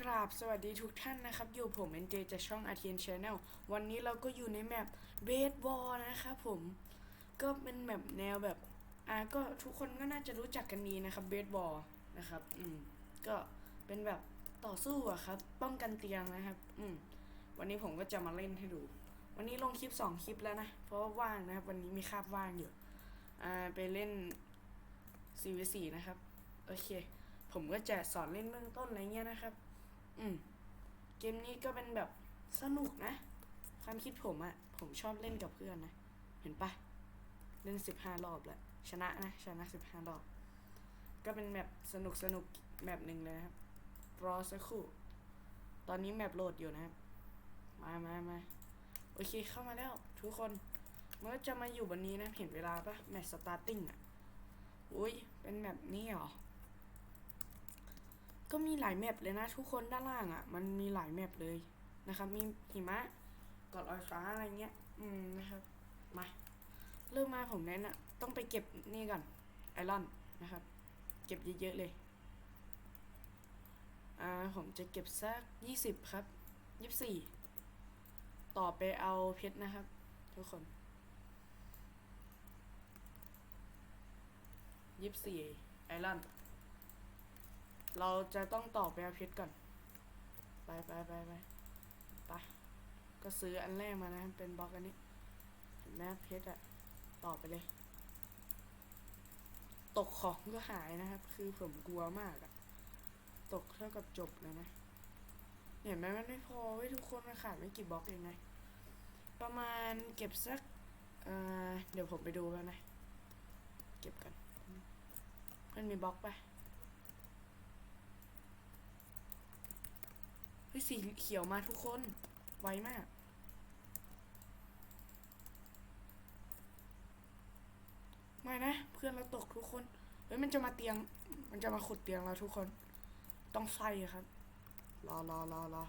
กราบสวัสดีทุกท่านนะครับ อยู่ผมเอ็นเจจากช่อง a t เ n Channel วันนี้เราก็อยู่ในแมปเบสบอลนะครับผมก็เป็นแมปแนวแบบอ่าก็ทุกคนก็น่าจะรู้จักกันดีนะครับเบสบอลนะครับอืมก็เป็นแบบต่อสู้อะครับ ป้องกันเตียงนะครับ อืมวันนี้ผมก็จะมาเล่นให้ดู วันนี้ลงคลิป2คลิปแล้วนะ เพราะว่าว่างนะครับ วันนี้มีคาบว่างอยู่อ่าไปเล่น 4v4 นะครับ โอเค ผมก็จะสอนเล่นเบื้องต้นอะไรเงี้ยนะครับ อืม เกมนี้ก็เป็นแบบสนุกนะ ความคิดผมอะผมชอบเล่นกับเพื่อนนะ เห็นปะเล่นสิบห้ารอบแล้วชนะนะ ชนะสิบห้ารอบ ก็เป็นแบบสนุกสนุกแบบหนึ่งเลยนะครับ รอสักครู่ ตอนนี้แมปโหลดอยู่นะครับ มามามาโอเคเข้ามาแล้ว ทุกคนมันก็จะมาอยู่บนนี้นะ เห็นเวลาปะแมปสตาร์ติ้งอะอุ้ยเป็นแบบนี้เหรอ ก็มีหลายแมปเลยนะทุกคนด้านล่างอะ่ะ มันมีหลายแมปเลยนะครับ มีหิมะกาะลอยฟ้าอะไรเงี้ย อืมนะครับมาเริ่มมาผมแนะนำต้องไปเก็บนี่ก่อนไอรอนนะครับ เก็บเยอะๆเลยอ่าผมจะเก็บสักยี่สิบครับยี่สี่ต่อไปเอาเพชรนะครับ ทุกคนยี่สี่ไอรอน เราจะต้องต่อไปเอาเพชรก่อน ไปไปไปไปไปก็ซื้ออันแรกมานะ เป็นบล็อกอันนี้เห็นไหมเพชรอะต่อไปเลย ตกของก็หายนะครับ คือผมกลัวมากอะตกเท่ากับจบเลยนะ เห็นไหมมันไม่พอเว้ทุกคนมันขาดไม่กี่บล็อกเองไงประมาณเก็บสักเอ่อเดี๋ยวผมไปดูแล้วนะ เก็บกันเพื่อนมีบล็อกปะ เฮ้ยสีเขียวมาทุกคน ไวมากม่นะ เพื่อนเราตกทุกคน เฮ้ยมันจะมาเตียง มันจะมาขุดเตียงเราทุกคน ต้องไฟครับ รอรอรอรอ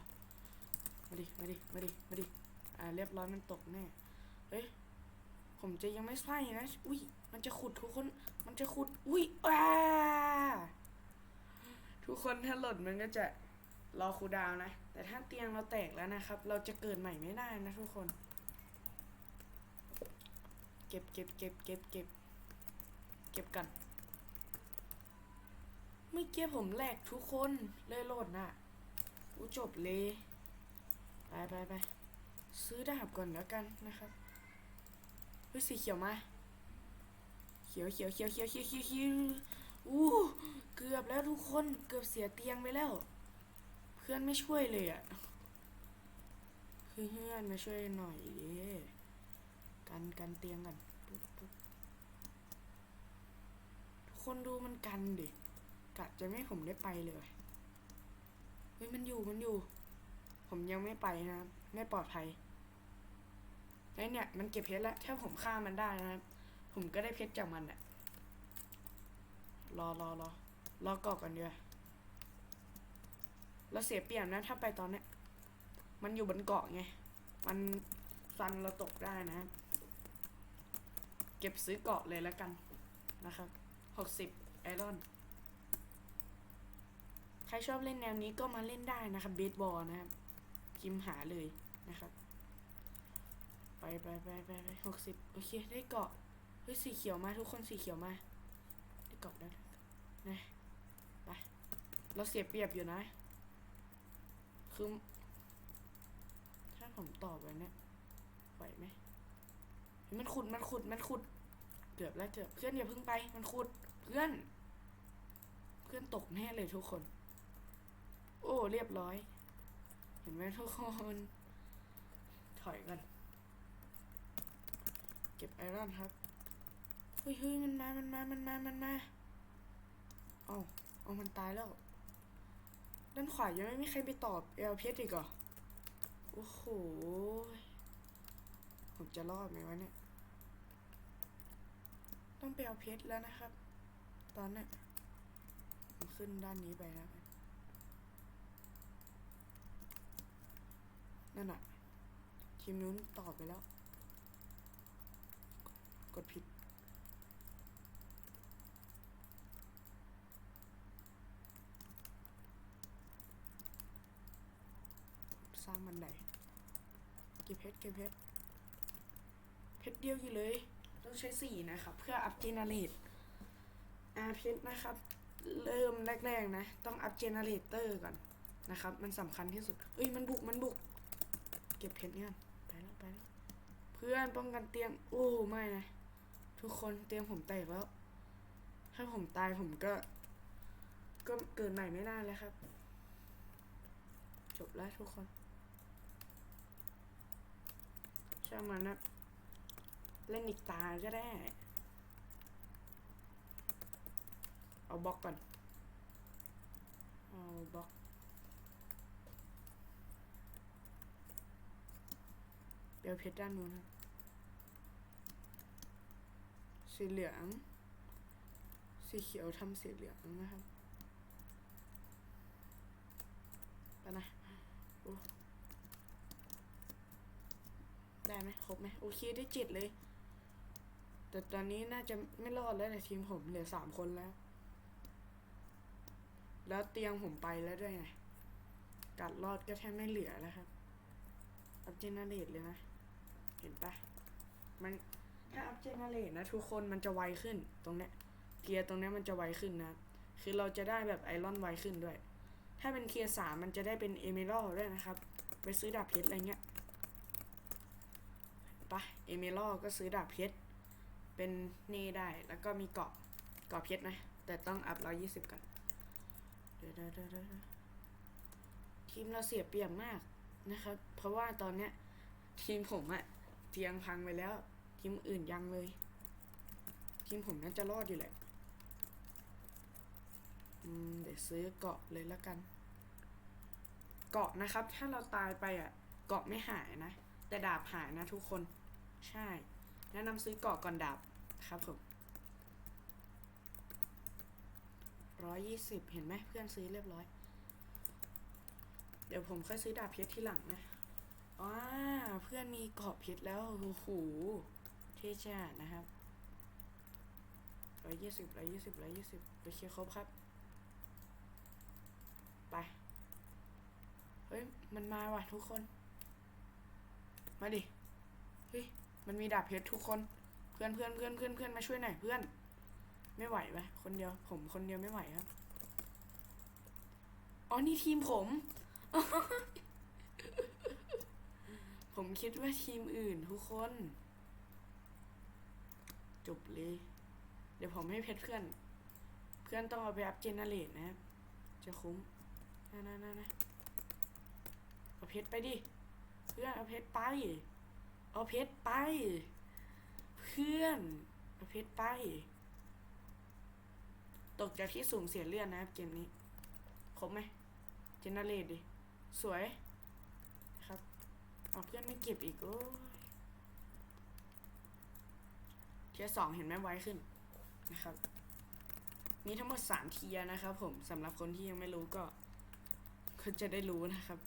มาดิ มาดิ มาดิ มาดิ อ่าเรียบร้อยมันตกแน่ เฮ้ย ผมจะยังไม่ไฟนะ อุ้ย มันจะขุดทุกคน มันจะขุด อุ้ยอ้าทุกคนถ้าหล่นมันก็จะ รอครูดาวนะ แต่ถ้าเตียงเราแตกแล้วนะครับ เราจะเกิดใหม่ไม่ได้นะทุกคน เก็บเก็บเก็บเก็บเก็บเก็บกัน เมื่อกี้ผมแหลกทุกคนเลยโหลดน่ะอู้จบเลยไปไปไปซื้อดาบก่อนแล้วกันนะครับเฮ้ยสีเขียวมา เขียวเขียวเขียวเขียวเขียวเขียวเขียวอู้เกือบแล้วทุกคนเกือบเสียเตียงไปแล้ว เพื่อนไม่ช่วยเลยอะ่ะเพื่อนมาช่วยหน่อยกันกันเตียงกันทุกคนดูมันกันดิกะจะไม่ผมได้ไปเลยเฮ้ยมันอยู่มันอยู่ ผมยังไม่ไปนะไม่ปลอดภัยไอ้เนี่ยมันเก็บเพชรแล้วถ้าผมฆ่ามันได้นะครับ ผมก็ได้เพชรจากมันอะรอรอรอรอเกาะกันเดียว เราเสียเปรียบนะ ถ้าไปตอนเนี้ยมันอยู่บนเกาะไง มันฟันเราตกได้นะ เก็บซื้อเกาะเลยแล้วกันนะครับหกสิบไอรอน ใครชอบเล่นแนวนี้ก็มาเล่นได้นะครับเบสบอลนะครับพิมพ์หาเลยนะครับ ไปไปไปไปไปหกสิบโอเคได้เกาะเฮ้ยสีเขียวมาทุกคนสีเขียวมาได้เกาะแล้วนะไปเราเสียเปรียบอยู่นะ คือ ถ้าผมตอบไปเนี่ยไหวไหมมันขุดมันขุดมันขุด เกือบแล้วเกือบเพื่อนอย่าเพิ่งไป มันขุด เพื่อน เพื่อนตกแน่เลยทุกคน โอ้เรียบร้อย เห็นไหมทุกคนถอยกันเก็บไอรอนครับเฮ้ยเฮ้ยมันมา มันมา มันมา มันมา เอาเอามันตายแล้ว ด้านขวายังไม่มีใครไปตอบเอลเพชรอีกเหรอ โอ้โห ผมจะรอดไหมวะเนี่ย ต้องไปเอาเพชรแล้วนะครับ ตอนนี้ผมขึ้นด้านนี้ไปแล้วนั่นน่ะทีมนู้นตอบไปแล้ว กดผิด ร้างบันไดเก็บเพชรเก็บเพชรเพชรเดียวอยู่เลย ต้องใช้สี่นะครับ เพื่ออัพเจเนเรตอาเพชรนะครับ เริ่มแรกๆนะ ต้องอัพเจเนเรเตอร์ก่อนนะครับ มันสำคัญที่สุด เอ้ยมันบุกมันบุก เก็บเพชรเนี่ยไปแล้วไปแล้วเพื่อนป้องกันเตียง โอ้ไม่นะ ทุกคนเตียงผมแตกแล้ว ถ้าผมตายผมก็ ก็เกิดใหม่ไม่ได้แล้วครับ จบแล้วทุกคน ช่างมันนะ เล่นอีกตาก็ได้ เอาบล็อกก่อน เอาบล็อกเดี๋ยวเพชรด้านนู้นสีเหลือง สีเขียวทำสีเหลืองนะครับไปนะโอ้ ได้ไหมครบไหมโอเคได้เจ็ดเลย แต่ตอนนี้น่าจะไม่รอดแล้วในทีมผมเหลือสามคนแล้ว แล้วเตียงผมไปแล้วด้วยไงกัดรอดก็แทบไม่เหลือแล้วครับอัพเจนเนเรตเลยนะ เห็นปะมันถ้าอัพเจนเนเรตนะทุกคนมันจะไวขึ้นตรงเนี้ยเกียร์ตรงเนี้ยมันจะไวขึ้นนะ คือเราจะได้แบบไอรอนไวขึ้นด้วย ถ้าเป็นเกียร์สามมันจะได้เป็นเอเมรัลด้วยนะครับ ไปซื้อดาบเพชรอะไรเงี้ย ไปเอเมรัลก็ซื้อดาบเพชรเป็นนี่ได้แล้วก็มีเกาะเกาะเพชรนะ แต่ต้องอัพร้อยี่สิบก่อนเดี๋ยวเดี๋ยวเดี๋ยวทีมเราเสียเปรียบมากนะครับ เพราะว่าตอนเนี้ย ทีมผมอะเตียงพังไปแล้ว ทีมอื่นยังเลย ทีมผมน่าจะรอดอยู่แหละเดี๋ยวซื้อเกาะเลยละกัน เกาะนะครับ ถ้าเราตายไปอะเกาะไม่หายนะ แต่ดาบหายนะทุกคน ใช่ แนะนำซื้อเกาะก่อนดาบครับผมร้อยยี่สิบเห็นไหมเพื่อนซื้อเรียบร้อย เดี๋ยวผมค่อยซื้อดาบเพชรที่หลังนะอ่าเพื่อนมีเกาะเพชรแล้วโอ้โหเท่จ้านะครับร้อยยี่สิบร้อยยี่สิบร้อยยี่สิบโอเคครบครับ ไป เฮ้ย มันมาว่ะทุกคน มาดิ เฮ้ย มันมีดาบเพชรทุกคน เพื่อนเพื่อนเพื่อนเพื่อนเพื่อนมาช่วยหน่อยเพื่อน ไม่ไหวไหมคนเดียว ผมคนเดียวไม่ไหวครับ อ๋อนี่ทีมผม ผมคิดว่าทีมอื่นทุกคน จบเลย เดี๋ยวผมให้เพชรเพื่อน เพื่อนต้องเอาไปอัพเจเนเรตนะครับ จะคุ้มนะนะนะนะเอาเพชรไปดิ เพื่อนเอาเพชรไป เอาเพชรไป เพื่อน เอาเพชรไป ตกจากที่สูงเสียเลือดนะครับเกมนี้ ครบไหมเจเนเรตดิ สวย ครับ เอาเพื่อนไม่เก็บอีก โอ้ยเทียสองเห็นไหมไวขึ้นนะครับ มีทั้งหมดสามเทียนะครับผมสำหรับคนที่ยังไม่รู้ก็ ก็จะได้รู้นะครับ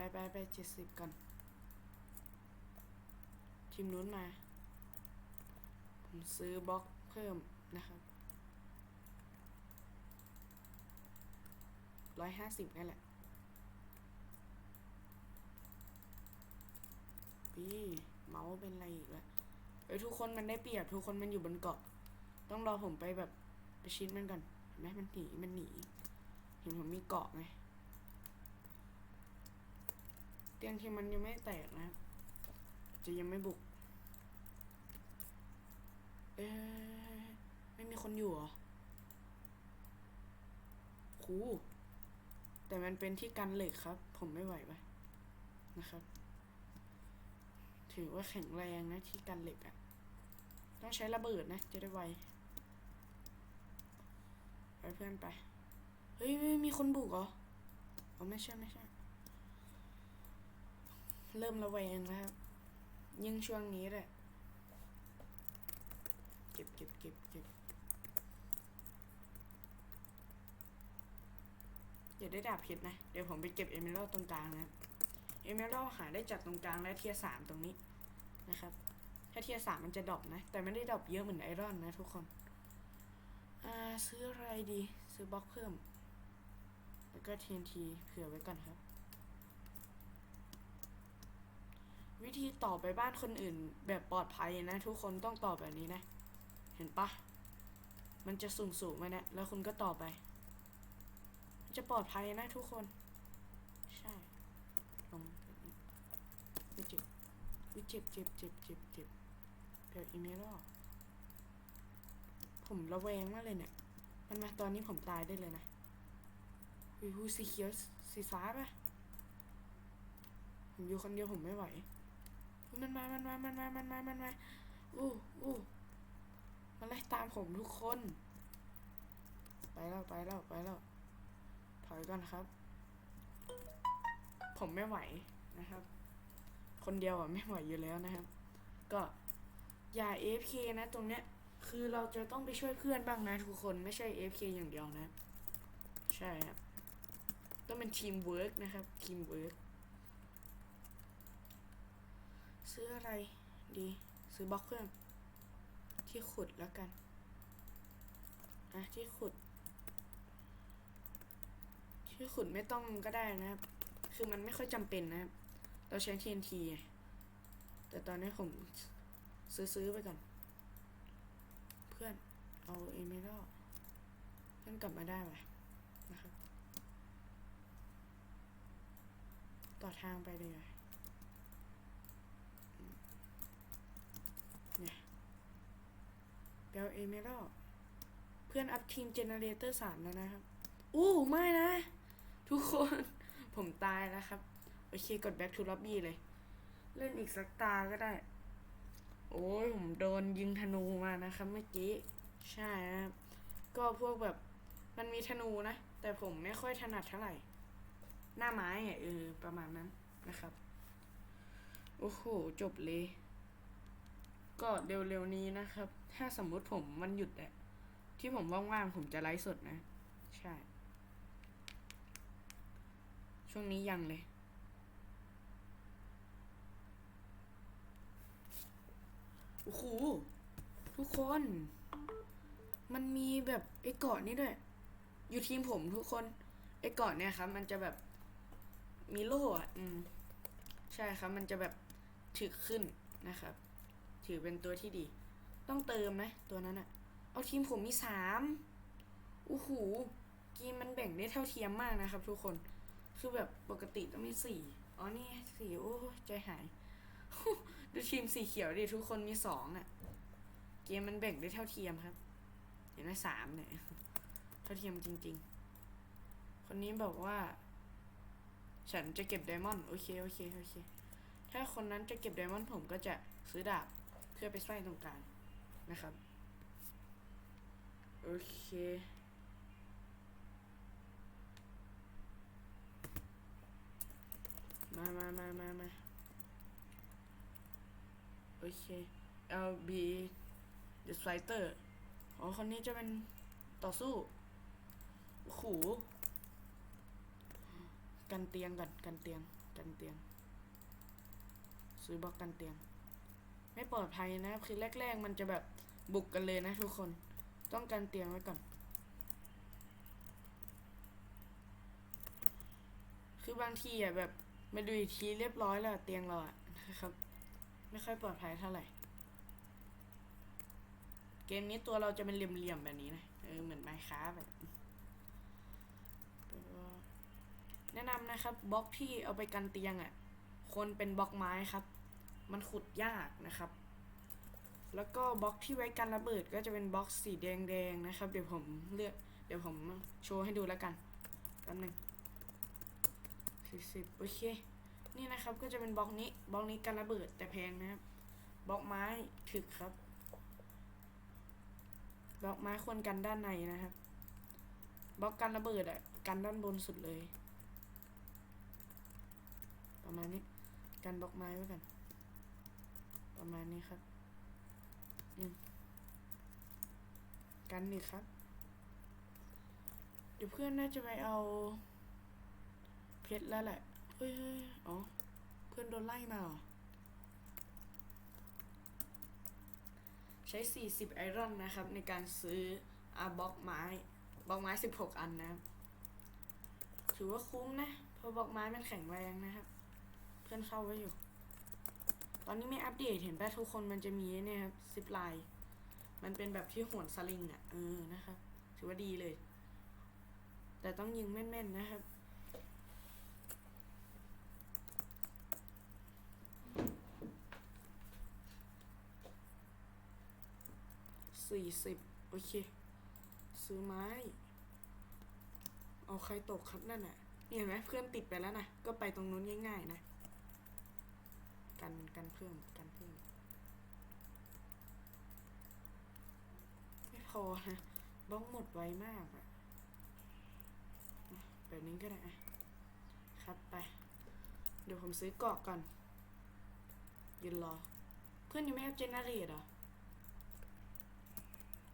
ไปไปไปเจ็ดสิบก่อน ทีมนู้นมา ผมซื้อบล็อกเพิ่มนะครับร้อยห้าสิบนั่นแหละพี่เมาส์เป็นอะไรอีกล้วเอ้ยทุกคนมันได้เปรียบทุกคนมันอยู่บนเกาะ ต้องรอผมไปแบบไปชิดมันก่อนเห็นไหมมันหนีมันหนี เห็นผมมีเกาะไง เตียงที่มันยังไม่แตกนะ จะยังไม่บุก เอ๊ไม่มีคนอยู่เหรอครูแต่มันเป็นที่กันเหล็กครับ ผมไม่ไหวไปนะครับ ถือว่าแข็งแรงนะที่กันเหล็กอะ่ะ ต้องใช้ระเบิดนะ จะได้ไว ไปเพื่อนไป เฮ้ยไม่มีคนบุกเหรอ อ๋อไม่ใช่ไม่ใช่ เริ่มระแวงแล้วครับยิ่งช่วงนี้แหละเก็บเก็บเก็บเก็บอย่าได้ดาบเพชรนะ เดี๋ยวผมไปเก็บเอเมอรัลตรงกลางนะเอเมอรัลหาได้จากตรงกลางและเทียสามตรงนี้นะครับ ถ้าเทียสามมันจะดรอปนะ แต่ไม่ได้ดรอปเยอะเหมือนไอรอนนะทุกคนอ่าซื้ออะไรดี ซื้อบล็อกเพิ่ม แล้วก็ TNT เผื่อไว้ก่อนครับ วิธีต่อไปบ้านคนอื่น แบบปลอดภัยนะ ทุกคนต้องต่อแบบนี้นะ เห็นปะมันจะสูงสูงๆมเนี่ยแล้วคุณก็ต่อไป จะปลอดภัยนะทุกคน ใช่ลงไม่เจ็บไม่เจ็บเจ็บเจ็บเจ็บเจ็บเดี๋ยวอีเมลผมระแวงมากเลยเนี่ยมันมาตอนนี้ผมตายได้เลยนะวิวสีเขียวสีฟ้าปะผมอยู่คนเดียวผมไม่ไหว มันมา มันมา มันมา มันมา มันมา อู้อู้มันไล่ตามผมทุกคน ไปแล้ว ไปแล้ว ไปแล้ว ถอยก่อนครับ ผมไม่ไหวนะครับ คนเดียวอะไม่ไหวอยู่แล้วนะครับ ก็อย่า AFK นะตรงเนี้ย คือเราจะต้องไปช่วยเพื่อนบ้างนะทุกคน ไม่ใช่ AFK อย่างเดียวนะ ใช่ครับ ต้องเป็นทีมเวิร์กนะครับ ทีมเวิร์ก ซื้ออะไรดี ซื้อบล็อกเครื่องที่ขุดแล้วกันอะที่ขุด ที่ขุดไม่ต้องก็ได้นะครับ คือมันไม่ค่อยจำเป็นนะครับ เราใช้ TNT แต่ตอนนี้ผมซื้อซื้อไปก่อน เพื่อนเอาเอเมอรัลเพื่อนกลับมาได้ไหมนะครับ ต่อทางไปเลยอืมเนี่ย เบลเอเมอรัลเพื่อนอัพทีมเจเนเรเตอร์สามแล้วนะครับ อู้ไม่นะ ทุกคนผมตายแล้วครับ โอเคกด back to lobby เลย เล่นอีกสักตาก็ได้ โอ้ยผมโดนยิงธนูมานะครับเมื่อกี้ ใช่ครับ ก็พวกแบบมันมีธนูนะ แต่ผมไม่ค่อยถนัดเท่าไหร่ หน้าไม้เออประมาณนั้นนะครับ โอ้โห จบเลย ก็เร็วๆนี้นะครับ ถ้าสมมุติผมมันหยุดอะที่ผมว่างๆผมจะไลฟ์สดนะ ใช่ ช่วงนี้ยังเลย โอ้โห ทุกคน มันมีแบบไอ้เกาะนี้ด้วย อยู่ทีมผมทุกคน ไอ้เกาะเนี่ยครับ มันจะแบบมีโล่อะอืม ใช่ครับ มันจะแบบถึกขึ้นนะครับ ถือเป็นตัวที่ดี ต้องเติมนะตัวนั้นอะเอาทีมผมมีสามโอ้โหเกีมมันแบ่งได้เท่าเทียมมากนะครับ ทุกคน คือแบบปกติต้องมีสี่อ๋อนี่สี่โอ้ใจหาย ดูทีมสีเขียวดิทุกคนมีสองอะเกมมันแบ่งได้เท่าเทียมครับ เห็นไหมสามเนี่ย เท่าเทียมจริง ๆ คนนี้บอกว่า ฉันจะเก็บไดมอนด์โอเคโอเคโอเค ถ้าคนนั้นจะเก็บไดมอนด์ผมก็จะซื้อดาบ เพื่อไปใส่ตรงกลางนะครับ โอเคมามามามามาโอเค LB The Fighter อ๋อ คนนี้จะเป็นต่อสู้โอ้โหกันเตียงก่อนกันเตียง กันเตียง ซื้อบล็อกกันเตียง ไม่ปลอดภัยนะครับ คือแรก ๆ มันจะแบบบุกกันเลยนะทุกคน ต้องกันเตียงไว้ก่อน คือบางทีอะแบบมาดูอีกทีเรียบร้อยแล้วเตียงเราอะนะครับ ไม่ค่อยปลอดภัยเท่าไหร่ เกมนี้ตัวเราจะเป็นเหลี่ยมๆแบบนี้นะ เออเหมือนไมค้าแบบแนะนำนะครับบล็อกที่เอาไปกันเตียงอะคนเป็นบล็อกไม้ครับ มันขุดยากนะครับ แล้วก็บล็อกที่ไว้กันระเบิดก็จะเป็นบล็อกสีแดงๆนะครับ เดี๋ยวผมเลือก เดี๋ยวผมโชว์ให้ดูแล้วกันแป๊บหนึงสี่สิบโอเค นี่นะครับก็จะเป็นบล็อกนี้บล็อกนี้กันระเบิดแต่แพงนะครับบล็อกไม้ถึกครับบล็อกไม้ควรกันด้านในนะครับบล็อกกันระเบิดอะกันด้านบนสุดเลย ประมาณนี้ กันบล็อกไม้ไว้กัน ประมาณนี้ครับอืมกันนี่งครับ เดี๋ยวเพื่อนน่าจะไปเอา เพชรแล้วแหละ เฮ้ยเอ๋อ เพื่อนโดนไล่มาเหรอใช้ 40 ไอรอนนะครับ ในการซื้ออาบล็อกไม้บล็อกไม้ 16 อันนะ ถือว่าคุ้มนะ เพราะบล็อกไม้มันแข็งแรงนะครับ เพื่อนเข้าไว้อยู่ ตอนนี้ไม่อัปเดตเห็นป่ะทุกคนมันจะมีเนี่ยครับซิปไลน์มันเป็นแบบที่โหนสลิงอะเออนะครับถือว่าดีเลย แต่ต้องยิงแม่นๆนะครับสี่สิบโอเค ซื้อไม้ เอาใครตกครับนั่นน่ะเห็นไหมเพื่อนติดไปแล้วนะ ก็ไปตรงนู้นง่ายๆนะ กันกันเพิ่มกันเพิ่มไม่พอนะบ้องหมดไวมากอะแบบนี้ก็ได้อะครับไป เดี๋ยวผมซื้อเกาะก่อนยืนรอ เพื่อนยังไม่อัพเจเนเรตเหรอ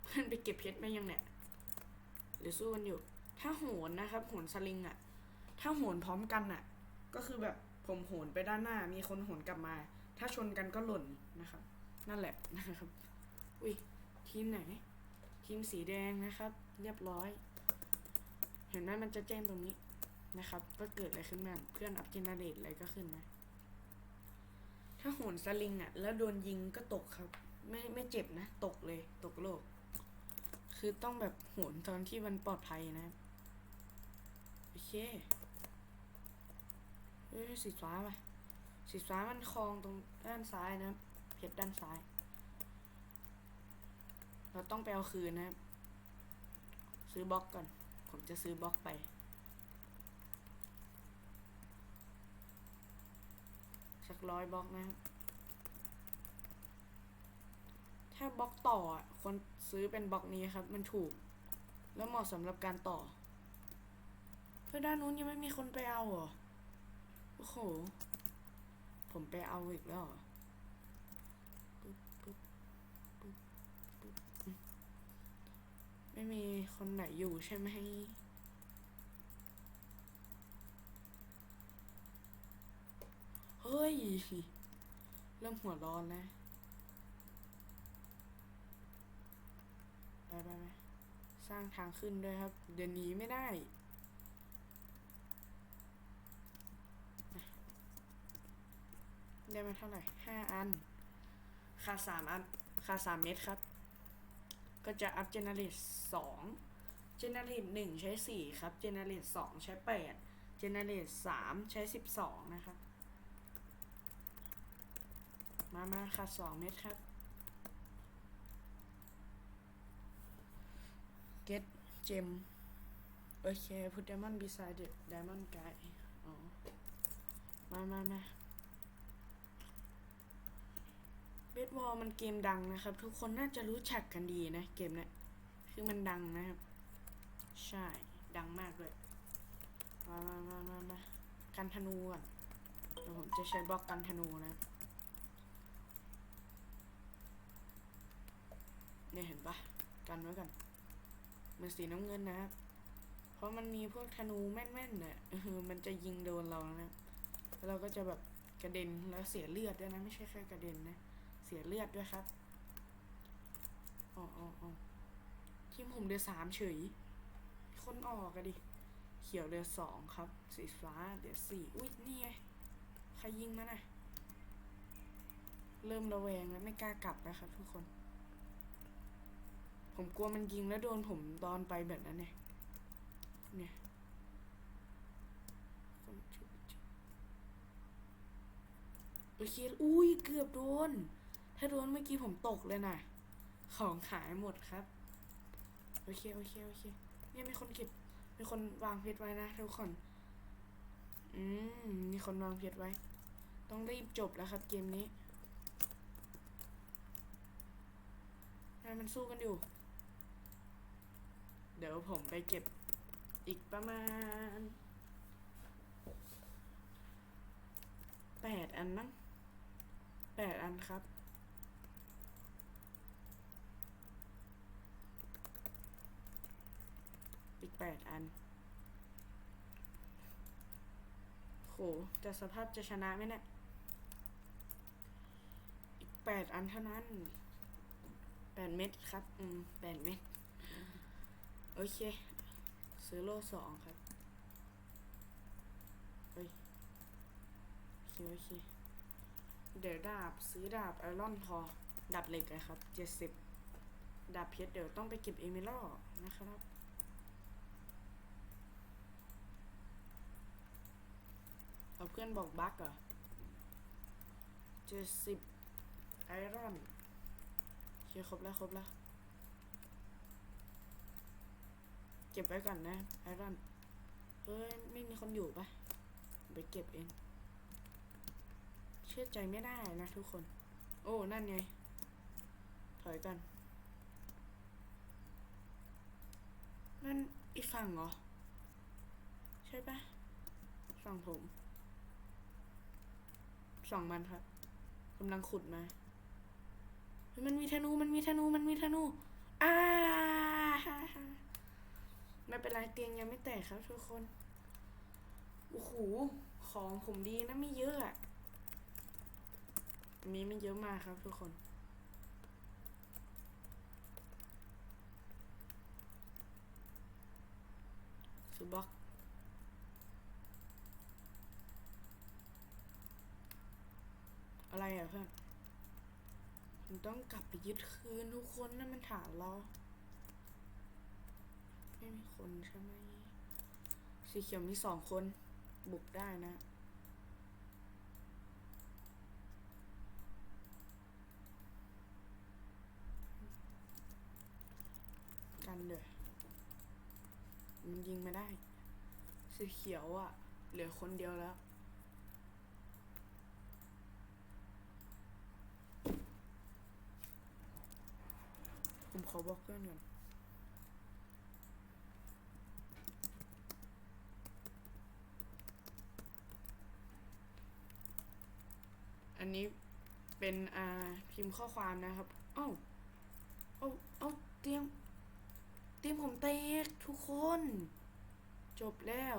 เพื่อนไปเก็บเพชรมายังเนี่ยหรือสู้กันอยู่ ถ้าโหนนะครับ โหนสลิงอะถ้าโหนพร้อมกันอะก็คือแบบ ผมโหนไปด้านหน้า มีคนโหนกลับมา ถ้าชนกันก็หล่นนะครับ นั่นแหละนะครับ อุ้ยทีมไหน ทีมสีแดงนะครับ เรียบร้อย เห็นไหมมันจะแจ้งตรงนี้นะครับว่าเกิดอะไรขึ้นบ้างเพื่อนอัพเจเนเรตอะไรก็ขึ้นมาถ้าโหนสลิงอะแล้วโดนยิงก็ตกครับ ไม่ไม่เจ็บนะ ตกเลย ตกโลก คือต้องแบบโหนตอนที่มันปลอดภัยนะ โอเค เฮ้ยสีฟ้าไปสีฟ้ามันคลองตรงด้านซ้ายนะครับเพชรด้านซ้าย เราต้องไปเอาคืนนะครับซื้อบล็อกก่อน ผมจะซื้อบล็อกไป สักร้อยบล็อกนะครับถ้าบล็อกต่อคนซื้อเป็นบล็อกนี้ครับ มันถูก แล้วเหมาะสำหรับการต่อ เพื่อด้านนู้นยังไม่มีคนไปเอาเหรอ โอ้โห ผมไปเอาอีกแล้วปึ๊บปึ๊บปึ๊บปึ๊บไม่มีคนไหนอยู่ใช่ไหมเฮ้ย เริ่มหัวร้อนแล้วไปไปไปสร้างทางขึ้นด้วยครับ เดี๋ยวนี้ไม่ได้อะ ได้มาเท่าไหร่ห้าอันขาสามอันขาสามเม็ดครับ ก็จะอัพเจเนเรตสองเจเนเรตหนึ่งใช้สี่ครับ เจเนเรตสองใช้แปดเจเนเรตสามใช้สิบสองนะครับ มามาขาดสองเม็ดครับ get gem โอเค put diamond beside the diamond guy อ๋อ มามามา เบสบอลมันเกมดังนะครับ ทุกคนน่าจะรู้จักกันดีนะ เกมเนี้ยคือมันดังนะครับ ใช่ดังมากเลยมามามามามากันธนูก่อนเดี๋ยวผมจะใช้บล็อกกันธนูนะเนี่ยเห็นปะกันไว้ก่อนมันสีน้ำเงินนะครับ เพราะมันมีพวกธนูแม่นๆเนี่ยมันจะยิงโดนเรานะแล้วเราก็จะแบบกระเด็นแล้วเสียเลือดด้วยนะ ไม่ใช่แค่กระเด็นนะ เสียเลือดด้วยครับอ๋ออ๋ออ๋อทีมผมเดือสามเฉย คนออกอะดิ เขียวเดือสองครับ สีฟ้าเดือสี่อุ้ยนี่ไงใครยิงมาน่ะ เริ่มระแวงแล้วไม่กล้ากลับแล้วครับทุกคน ผมกลัวมันยิงแล้วโดนผมตอนไปแบบนั้นเนี่ย เนี่ยคนชื่อโอเคอุ้ยเกือบโดน ถ้าโดนเมื่อกี้ผมตกเลยนะของหายหมดครับ โอเค โอเค โอเค เนี่ยมีคนเก็บ มีคนวางเพชรไว้นะทุกคน อืม มีคนวางเพชรไว้ ต้องรีบจบแล้วครับ เกมนี้ให้มันสู้กันอยู่ เดี๋ยวผมไปเก็บอีกประมาณแปดอันมั้งแปดอันครับ อีกแป ดอันโหแต่สภาพจะชนะไหมเนี่ยอีกแปดอันเท่านั้นแปดเม็ดครับ อืมแปดเม็ดโอเค ซื้อโล่สองครับเฮ้ยโอเคโอเค เดี๋ยวดาบซื้อดาบไอรอนพอดาบเหล็กอะครับเจ็ดสิบดาบเพชรเดี๋ยวต้องไปเก็บเอเมลนะครับ เอาเพื่อนบอกบั๊กเหรอเจ็ดสิบไอรอนโอเคครบแล้วครบแล้ว เก็บไว้ก่อนนะไอรอนเฮ้ยไม่มีคนอยู่ปะไปเก็บเอง เชื่อใจไม่ได้นะทุกคน โอ้ นั่นไง ถอยกันนั่นอีกฝั่งเหรอ ใช่ปะฝั่งผม สองมันครับกำลังขุดมา มันมีธนู มันมีธนู มันมีธนู อ้าไม่เป็นไรเตียงยังไม่แตกครับทุกคน โอ้โห ของผมดีนะไม่เยอะอะมีไม่เยอะมากครับทุกคน สุบล็อก อะไรอะเพื่อนผม ต้องกลับไปยึดคืนทุกคนนั่นมันฐานเรา ไม่มีคนใช่ไหม สีเขียวมีสองคน บุกได้นะกันเลยมันยิงไม่ได้ สีเขียวอะ่ะ เหลือคนเดียวแล้ว ผมขอบอกเพื่อนก่อนอันนี้เป็นอ่าพิมพ์ข้อความนะครับ เอ้า เอ้า เอ้า เตรียมเตรียมผมแตกทุกคน จบแล้ว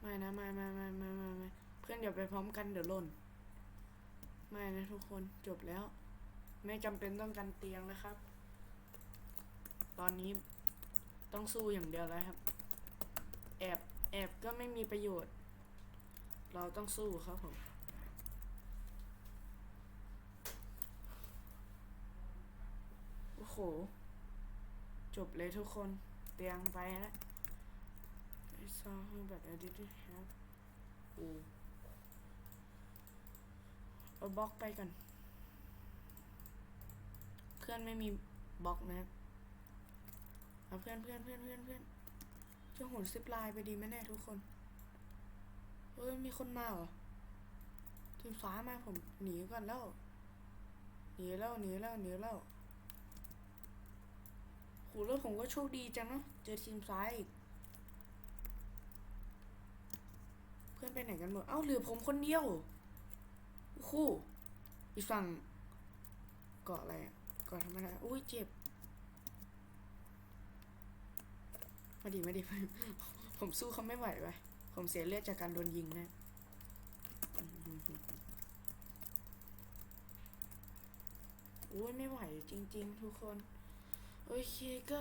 ไม่นะไม่ไม่ไม่ไม่ไม่เพื่อนเดี๋ยวไปพร้อมกันเดี๋ยวหล่น ไม่นะทุกคนจบแล้ว ไม่จำเป็นต้องกันเตียงนะครับ ตอนนี้ต้องสู้อย่างเดียวแล้วครับ แอบแอบก็ไม่มีประโยชน์ เราต้องสู้ครับผมโอ้โห จบเลยทุกคนเตียงไปแล้ว I saw her but I didn't have โอ้เอาบล็อกไปก่อน พื่อนไม่มีบล็อกนะเอาเพื่อนเพื่อนเพื่อนเพื่อนเพื่อนจะโหนซิปลน์ไปดีไหมแน่ทุกคนเฮ้ยมีคนมาเหรอทีมฟ้ามาผมหนีก่อนแล้วหนีแล้วหนีแล้วหนีแล้วโหแล้วผมก็โชคดีจังเนาะเจอทีมซ้ายอีกเพื่อนไปไหนกันหมดเอ้าเหลือผมคนเดียวโอ้โหอีกฝั่งเกาะอะไรอะ กาะธรรมดาอุ้ยเจ็บ มาดิมาดิผมสู้เขาไม่ไหวไปผมเสียเลือดจากการโดนยิงนะโอ้ยไม่ไหวจริง ๆ ทุกคน โอเคก็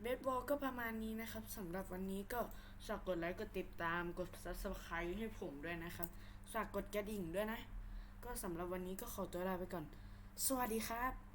เบสบอลก็ประมาณนี้นะครับสำหรับวันนี้ก็ฝากกดไลค์กดติดตามกด subscribe ให้ผมด้วยนะครับฝากกดกระดิ่งด้วยนะ ก็สำหรับวันนี้ก็ขอตัวลาไปก่อน สวัสดีครับ